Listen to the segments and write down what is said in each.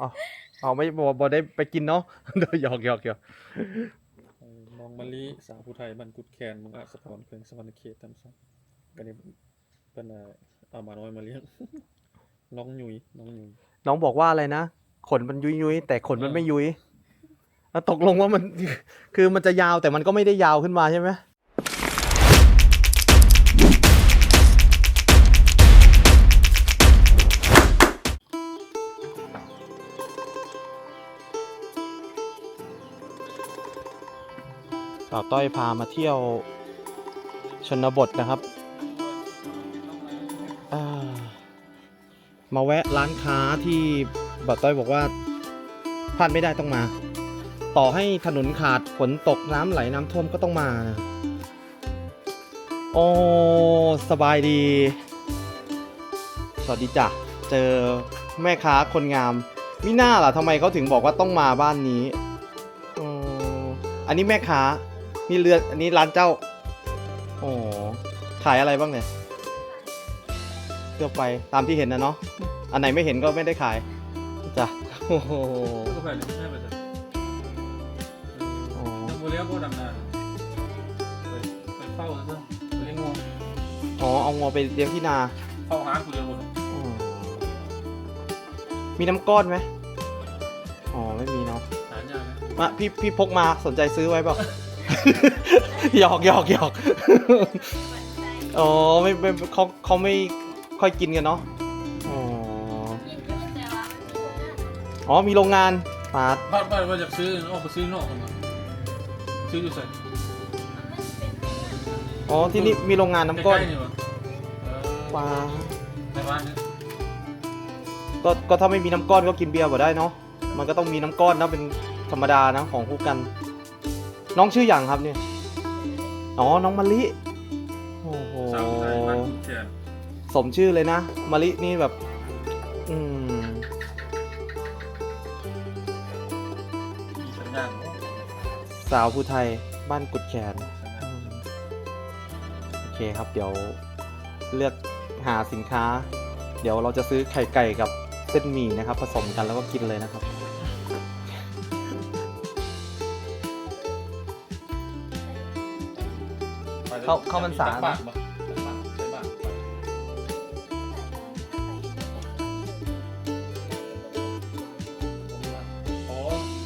อ๋อเอาไม่บ่บ่ได้ไปกินเนาะเดี๋ยวหยอกหยอกหยอกเออน้องมะลิสาวผู้ไทยบ้านกุดแคนเมึงอาจสะพรเคืองสวรรณเขตตามซ้ำก็นี่เพิ่นน่ะเอาหมาน้อยมาเลี้ยงน้องหยุยน้องหยุยน้องบอกว่าอะไรนะขนมันยุยยุยแต่ขนมันเออไม่ยุยแล้วตกลงว่ามันคือมันจะยาวแต่มันก็ไม่ได้ยาวขึ้นมาใช่ไหมาวต้อยพามาเที่ยวชนบทนะครับามาแวะร้านค้าที่บ่าวต้อยบอกว่าพลาดไม่ได้ต้องมา ต่อให้ถนนขาดฝนตกน้ำไหลน้ำท่วมก็ต้องมานะโอ้สบายดี สวัสดีจ้ะ เจอแม่ค้าคนงามมิน่าล่ะทำไมเขาถึงบอกว่าต้องมาบ้านนี้อันนี้แม่ค้า นี่เรือนอันนี้ร้านเจ้า โอ้ขายอะไรบ้างเนี่ยเลือกไปตามที่เห็นนะเนาะ อันไหนไม่เห็นก็ไม่ได้ขาย จ้ะ โอ้โห ก็แบบนี้ใช่ไหมจ๊ะอ๋อยังโมเลี้ยวโบดำนาไปไปเฝ้าซะซะไปเลี้ยงงวงอ๋อ เอางอไปเลี้ยงที่นา เฝ้าหากูเดียวหมดอ๋อมีน้ำก้อนไหมอ๋อ ไม่มีเนาะหายากนะมาพี่พี่พกมาสนใจซื้อไว้เปล่า หยอกหยอกหยอกอ๋อไม่ไม่เขาเขาไม่ค่อยกินกันเนาะอ๋ออ๋อมีโรงงานมาบ้านบ้านว่าอยากซื้อออกไปซื้อนอกกันมาซื้ออยู่ใส่อ๋อที่นี่มีโรงงานน้ำก้อนใล้ๆนี่วะเออว้าในบ้านเนี่ยก็ก็ถ้าไม่มีน้ำก้อนก็กินเบียร์บ่ได้เนาะมันก็ต้องมีน้ำก้อนนะเป็นธรรมดานะของคู่กัน น้องชื่ออย่างครับเนี่ย อ๋อ น้องมะลิ โอ้โห สาวไทยบ้านกุดแคนสมชื่อเลยนะมะลินี่แบบ อืม มีสัญญาณสาวผู้ไทยบ้านกุดแขนอืมโอเคครับเดี๋ยวเลือกหาสินค้า เดี๋ยวเราจะซื้อไข่ไก่กับเส้นหมี่นะครับ ผสมกันแล้วก็กินเลยนะครับ เข้าเข้าพรรษาตักบาตรปะตักบาตรใส่บาตรไปอ๋อ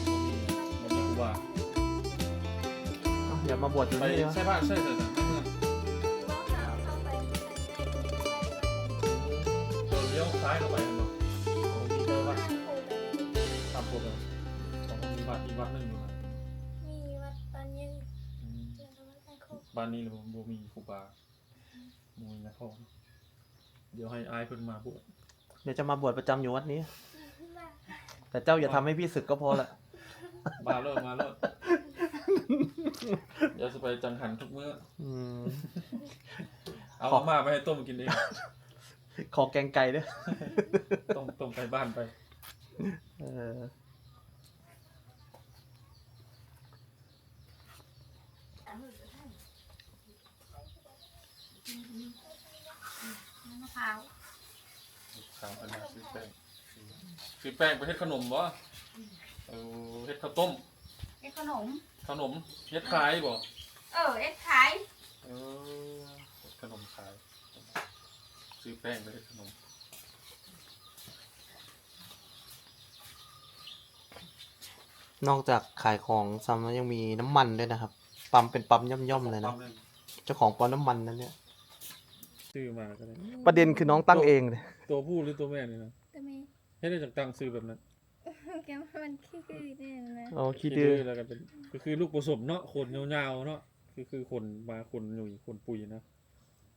มันมีมันมีครูบาเดี๋ยวมาบวชที่ไปนี่ดีกว่าใช่ป่ะใช่ใช่ใช่ไม่เมื่อเราเลี้ยวซ้ายเข้าไปนั่นเนาะของมีเบอร์วัดตามพวกเราของมีวัดอีกวัดหนึ่งอยู่นะ บ้านนี้เราบ่มีครูบาบ่มีนะพ่อเดี๋ยวให้อายเพิ่นมาบวชเดี๋ยวจะมาบวชประจำอยู่วัดนี้ แต่เจ้าอย่าทำให้พี่ศึกก็พอละมาเลิศมาเลิศเดี๋ยวจะไปจังหันทุกมื้ออืม เอาขอมาไปให้ต้มกินเอง ขอแกงไก่ด้วยต้มต้มไก่บ้านไป เออ มะ พร้าวสามพันห้าซื้อแป้งซื้อแป้งไปเฮ็ดขนมบ่เออเฮ็ดข้าวต้มเอ็ดขนม ขนมเฮ็ดขายบ่เออเอ็ดขายเออเฮ็ดขนมขาย ซื้อแป้งไปเฮ็ดขนมนอกจากขายของซัมแล้วยังมีน้ำมันด้วยนะครับ ปั๊มเป็นปั๊มย่อมๆเลยนะปั๊มนั่นเจ้าของปั๊มน้ำมันนั่นเนี่ย ซื้อมาก็ได้ประเด็นคือน้องตั้งเองเลยตัวผู้หรือตัวแม่นี่นะแต่ไม่เฮ็ดได้จากตั้งซื้อแบบนั้นแกมันขี้คือเนี่ยนะอ๋อขี้ดื้อแล้วกันเป็นก็คือลูกผสมเนาะขนยาวๆเนาะคือคือขนมาขนหนุ่ยขนปุยนะ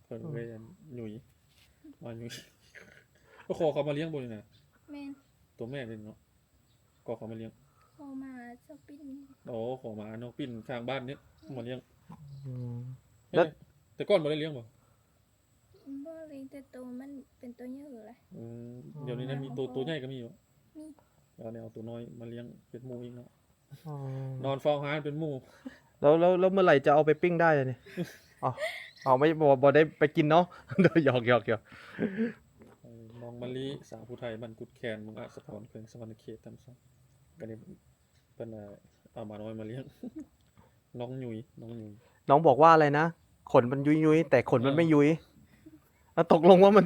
เพิ่นก็เลยหนุ่ยมาหนุ่ยก็ขอเขามาเลี้ยงบนนี่นะแม่นตัวแม่เลยเนาะก็เขามาเลี้ยงโทรมาสปินโอ้ขอมาน้องปิ้นข้างบ้านเนี้ยมาเลี้ยง อืมเฮ้ยแล้ว แต่ก่อนมาได้เลี้ยงบ่ บ่เลยแต่ตัวมันเป็นตัวเยอะเลย อืมเดี๋ยวนี้นะมีตัวตัวใหญ่ก็มีอยู่มีแล้วเนี่ยเอาตัวน้อยมาเลี้ยงเป็นหมูอีกเนาะอ๋อนอนเฝ้าหาเป็นหมูแล้วแล้วแล้วเมื่อไหร่จะเอาไปปิ้งได้เลยเนี่ยอ๋อเอาไม่บอบอได้ไปกินเนาะ เดี๋ยวหยอกหยอกหยอกเออนอนน้องมะลิสาวผู้ไทยบ้านกุดแคนเมืองอาสะพรแขวงสวรรณเขตทำซ้ำกันนี้เพิ่นน่ะเอาหมาน้อยมาเลี้ยง น้องหยุยน้องหยุย น้องบอกว่าอะไรนะ ขนมันยุยยุยๆแต่ขนมันเออ ไม่ยุย แล้วตกลงว่ามัน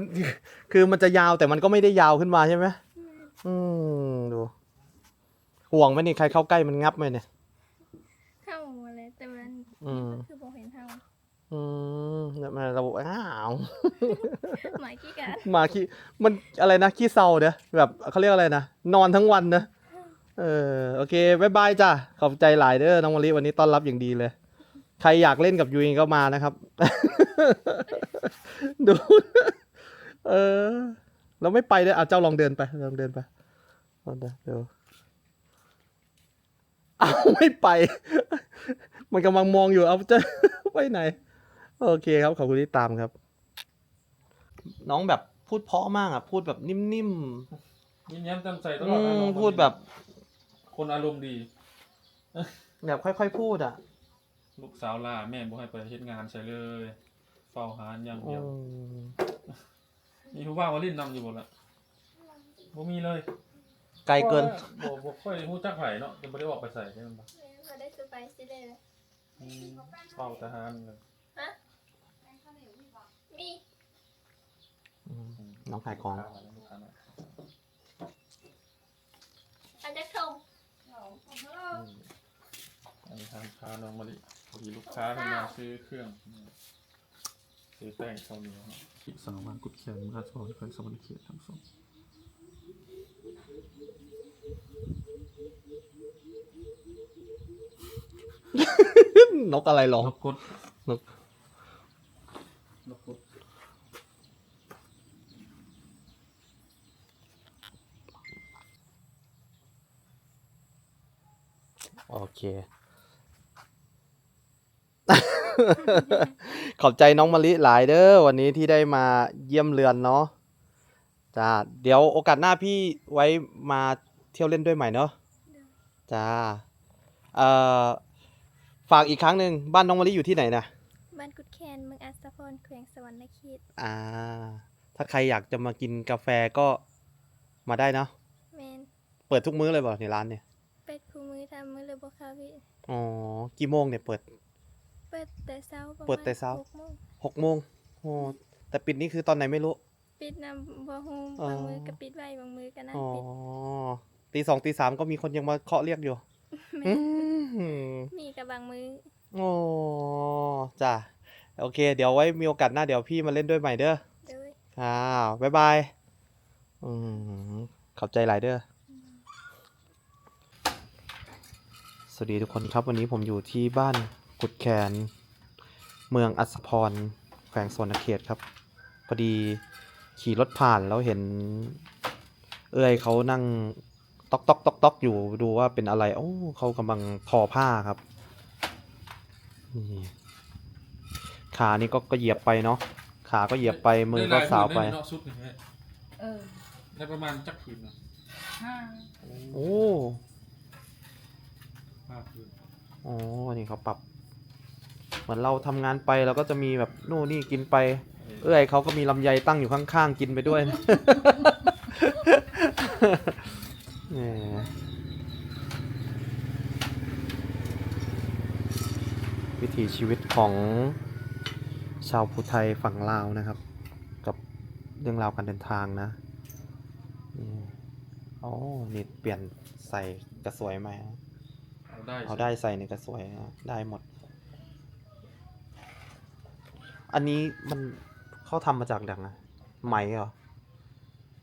คือมันจะยาวแต่มันก็ไม่ได้ยาวขึ้นมาใช่ไหมอืมดู ห่วงไหมนี่ใครเข้าใกล้มันงับไหมเนี่ย เข้ามาเลยแต่มันอืมคือบ่เห็นเท่าอืมเนี่ยมันระบบอ้าวหมายกี่กันหมาขี้มันอะไรนะขี้เศร้าเด้อแบบเขาเรียกอะไรนะนอนทั้งวันนะเออโอเคบายบายจ้ะขอบใจหลายเด้อน้องมะลิวันนี้ต้อนรับอย่างดีเลย ใครอยากเล่นกับยูอิงก็มานะครับ ดู เออ เราไม่ไปเลยอะเจ้าลองเดินไป ลองเดินไปลองเดินเดี๋ยวเอาไม่ไป มันกำลังมองอยู่ เอาจะไปไหน โอเคครับขอบคุณที่ตามครับ น้องแบบพูดเพราะมากอะ พูดแบบนิ่มยิ้มแย้มแจ่มใสๆตอืลอดนะมน้องมะลิพูดแบบคนอารมณ์ดี แบบค่อยๆ พูดอะ ลูกสาวล่าแม่บ่ให้ไปเฮ็ดงานใส่เลย เฝ้าหาอย่างอืเดียวมมีผู้ว่ามาลิ้นนำอยู่บ่ล่ะบ่มีเลยไกลเกิน บ่บ่ค่อยฮู้จักไผเนาะจะบ่ได้ออกไปใส่ใช่มั้ยบ่เขาได้ซื้อไปสิเลยอืมเฝ้าทหารเลยฮะมีน้องขายของอันจะชม อันนี้ทางค้าน้องมะลิ มีลูกค้าเข้ามาซื้อเครื่องซื้อแป้งข้าวเหนียวคิดสาวบางกุดแขนเมืองราชบุรีแขวงสวรรณเขตทั้งสองนกอะไรร้องนกกดนกนกกดโอเค ขอบใจน้องมะลิหลายเด้อวันนี้ที่ได้มาเยี่ยมเรือนเนาะจ้าเดี๋ยวโอกาสหน้าพี่ไว้มาเที่ยวเล่นด้วยใหม่เนาะจ้าเอ่อฝากอีกครั้งหนึ่งบ้านน้องมะลิอยู่ที่ไหนนะบ้านกุดแคนเมืองอัสสะพรแขวงสวรรณเขตอ่า ถ้าใครอยากจะมากินกาแฟก็มาได้เนาะแมนเปิดทุกมื้อเลยเปล่าในร้านเนี่ย เป็ดคูมือทำมือเลยบ่ค่ะพี่อ๋อกี่โมงเนี่ยเปิด เปิดแต่เช้าประมาณเปิดแต่เช้า หกโมงหกโมงโอ้แต่ปิดนี่คือตอนไหนไม่รู้ ปิดนำบ่ฮู้อ๋อ บางมือก็ปิดไว้บางมือก็นั่นอ๋อปิดตีสองตีสามก็มีคนยังมาเคาะเรียกอยู่แมอืนมมีกับบางมือโอ้จ้ะโอเค เดี๋ยวไว้มีโอกาสหน้าเดี๋ยวพี่มาเล่นด้วยใหม่เด้อ เด้อ ค่ะบ๊ายบาย อืมขอบใจหลายเด้อ สวัสดีทุกคนครับวันนี้ผมอยู่ที่บ้าน กุดแคนเมืองอัศพร แขวงสวนเขตครับ พอดีขี่รถผ่านแล้วเห็น เอ้ยเขานั่งตอกตอกตอกตอกอยู่ดูว่าเป็นอะไร โอ้เขากำลังทอผ้าครับนี่ขานี่ก็ก็เหยียบไปเนาะขาก็เหยียบไปมือก็สาวไป ด้หลยผืนด้เนาะสุดนี่ฮะเออได้ประมาณจักผืนนะห้าโอ้ห้าผืนโอ้นี่เขาปรับเห มือนเราทำงานไปเราก็จะมีแบบนู่นนี่กินไป เอ้ยเขาก็มีลำไยตั้งอยู่ข้างๆกินไปด้วยนะแหมวิถีชีวิตของชาวภูไทยฝั่งลาวนะครับ กับเรื่องราวการเดินทางนะนี่โอ้นี่เปลี่ยนใส่กระสวยไหมเอาได้เอาได้ใส่ในกระสวยนะได้หมด อันนี้มันเขาทำมาจากดังอะไหมเหรอ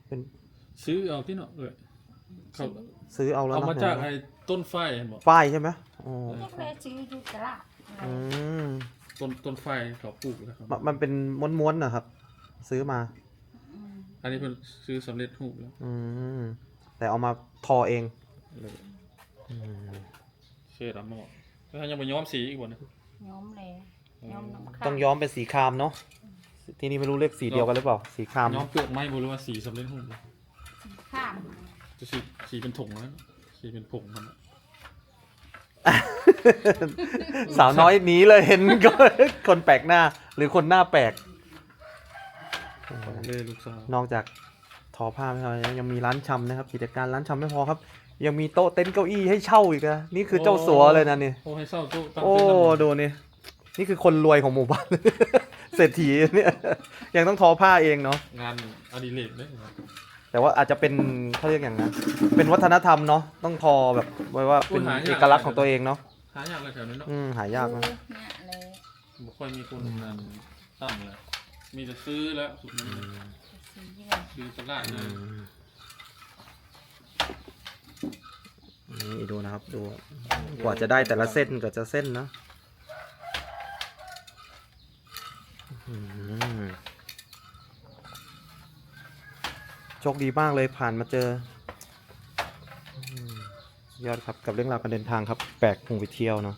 เป็นซื้อเอาที่เนาะเออเขาซื้อเอาแล้วเอานะมาจากไอ้ต้นไฟเห็นบ่ฝ้ายใช่ไหมอ๋อเรียกแม่ชื่ออยู่ตลาดอืมต้นต้นไฟเขาปลูกแล้วครับ มันมันเป็นม้วนๆนะครับ ซื้อมา อืมอันนี้เพิ่นซื้อสำเร็จรูปแล้วอืมแต่เอามาทอเองเลยอืมเชื่อดำหมอแล้วยังไปย้อมสีอีกบ่นะ ย้อมเลย ย้อมน้ำข้าวต้องย้อมเป็นสีครามเนาะที่นี่ไม่รู้เรียกสีเดียวกันหรือเปล่า สีครามย้อมเปลือกไม้บ่หรือว่าสีสำเร็จรูปเลยข้ามจะสีสีเป็นถุงแล้วนะสีเป็นผงมันน่ะสาวน้อยหนีเลยเห็นก็คนแปลกหน้า หรือคนหน้าแปลกเลยลูกสาวนอกจากทอผ้าไม่พอยังมีร้านชำนะครับกิจการร้านชำไม่พอครับ ยังมีโต๊ะเต็นท์เก้าอี้ให้เช่าอีกนะนี่คือเจ้าสัวเลยนะนี่โอ้ให้เศร้าตู้ตั้งโอ้เต้นท์นำดูนี่ นี่คือคนรวยของหมู่บ้าน เศรษฐีเนี่ยยังต้องทอผ้าเองเนาะงานอดิเรกเลยแต่ว่าอาจจะเป็นเขาเรียกอย่างนะเป็นวัฒนธรรมเนาะต้องทอแบบไว้ว่าเป็นเอกลักษณ์ของตัวเองเนาะหายากเลยแถวนี้เนาะอืมหายากนะเนี่ยเลยบ่ค่อยมีคนงานตั้งเลยมีแต่ซื้อแล้วสุดนี้สีเยี่ยมซื้อตลาดเลยนี่ดูนะครับดูกว่าจะได้แต่ละเส้นก็จะเส้นนะอืม โชคดีมากเลยผ่านมาเจออยอดครับกับเรื่องราวการเดินทางครับ แปลกคงไปเที่ยวเนาะ